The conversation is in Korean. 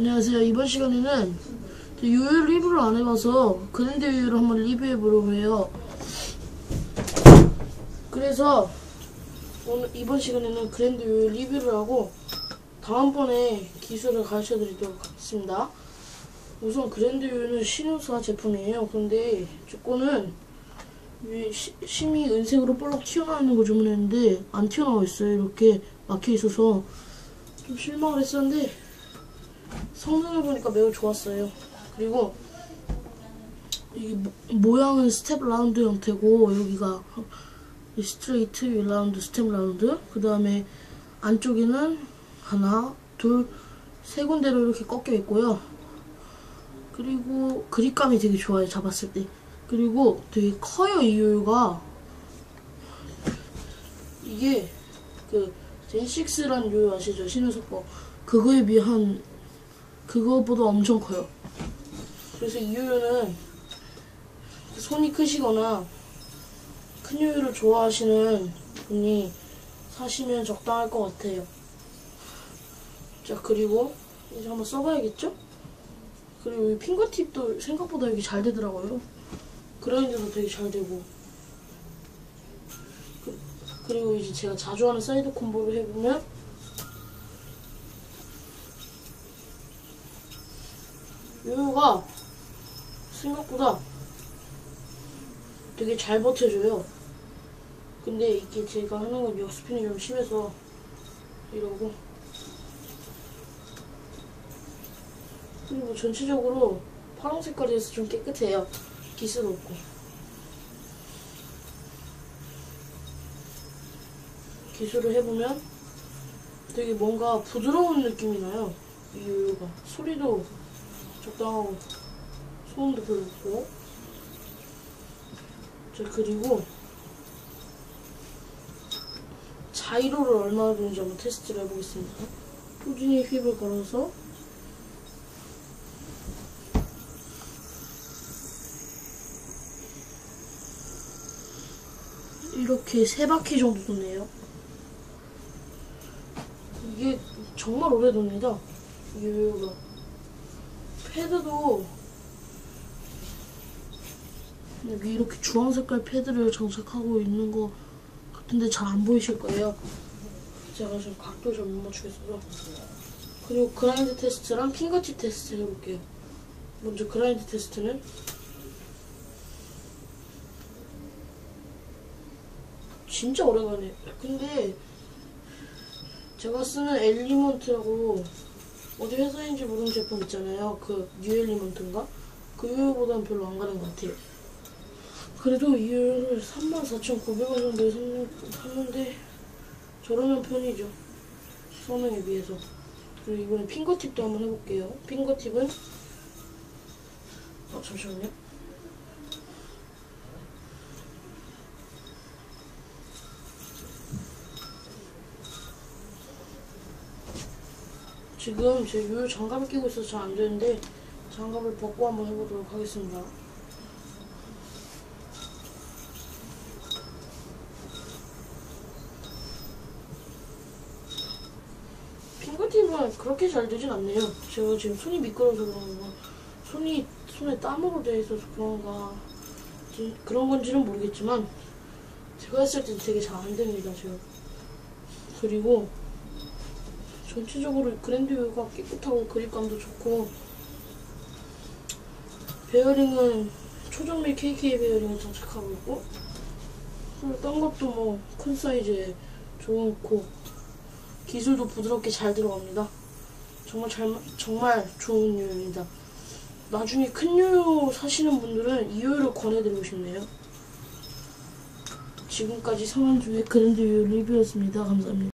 안녕하세요. 이번 시간에는 요요 리뷰를 안 해봐서 그랜드 요요를 한번 리뷰해보려고 해요. 그래서 오늘 이번 시간에는 그랜드 요요 리뷰를 하고 다음번에 기술을 가르쳐 드리도록 하겠습니다. 우선 그랜드 요요는 신우사 제품이에요. 근데 시- 심이 은색으로 볼록 튀어나오는 거 주문했는데 안 튀어나와 있어요. 이렇게 막혀 있어서 좀 실망을 했었는데 성능을 보니까 매우 좋았어요. 그리고 이 모- 모양은 스텝 라운드 형태고 여기가 이 스트레이트 이 라운드 스텝 라운드 그 다음에 안쪽에는 하나 둘 세 군데로 이렇게 꺾여 있고요. 그리고 그립감이 되게 좋아요 잡았을 때. 그리고 되게 커요 이 요요가 이게 그 젠6란 요요 아시죠 신우석 거 그거에 비해 한 그거보다 엄청 커요. 그래서 이 요요는 손이 크시거나 큰 요요를 좋아하시는 분이 사시면 적당할 것 같아요. 자, 그리고 이제 한번 써봐야겠죠? 그리고 이 핑거팁도 생각보다 여기 잘 되더라고요. 그라인드도 되게 잘 되고. 그, 그리고 이제 제가 자주 하는 사이드 콤보를 해보면 요요가 생각보다 되게 잘 버텨줘요. 근데 이게 제가 하는 건 역스핀이 좀 심해서 이러고 그리고 전체적으로 파란 색깔이어서 좀 깨끗해요. 기스도 없고 기술을 해보면 되게 뭔가 부드러운 느낌이 나요. 이 요요가 소리도 적당하고 소음도 별로 없고 자 그리고 자이로를 얼마나 되는지 한번 테스트를 해보겠습니다. 꾸준히 휩을 걸어서 이렇게 세 바퀴 정도 도네요. 이게 정말 오래 돕니다. 이 요요가 패드도 여기 이렇게 주황 색깔 패드를 장착하고 있는 거 같은데 잘 안 보이실 거예요. 제가 지금 각도 좀못 맞추겠어서. 그리고 그라인드 테스트랑 핑거팁 테스트 해볼게요. 먼저 그라인드 테스트는 진짜 오래가네. 근데 제가 쓰는 엘리먼트라고 어디 회사인지 모르는 제품 있잖아요. 그 뉴엘리먼트인가? 그 요요보다는 별로 안 가는 것 같아요. 그래도 이 요요를 34,900원 정도에 샀는- 샀는데 저렴한 편이죠. 성능에 비해서. 그리고 이번에 핑거팁도 한번 해볼게요. 핑거팁은 어 잠시만요. 지금 제 요요 장갑을 끼고 있어서 잘 안 되는데 장갑을 벗고 한번 해보도록 하겠습니다. 핑거팁은 그렇게 잘 되진 않네요. 제가 지금 손이 미끄러워서 그런가 손이 손에 땀으로 돼 있어서 그런가 지- 그런 건지는 모르겠지만 제가 했을 땐 되게 잘 안 됩니다. 지금 그리고 전체적으로 그랜드 요가 깨끗하고 그립감도 좋고 베어링은 초정밀 KK 베어링을 장착하고 있고 딴 것도 뭐 큰 사이즈에 좋고 기술도 부드럽게 잘 들어갑니다. 정말 잘 정말 좋은 요요입니다. 나중에 큰 요요 사시는 분들은 이 요요를 권해드리고 싶네요. 지금까지 성한주의 그랜드 요요 리뷰였습니다. 감사합니다.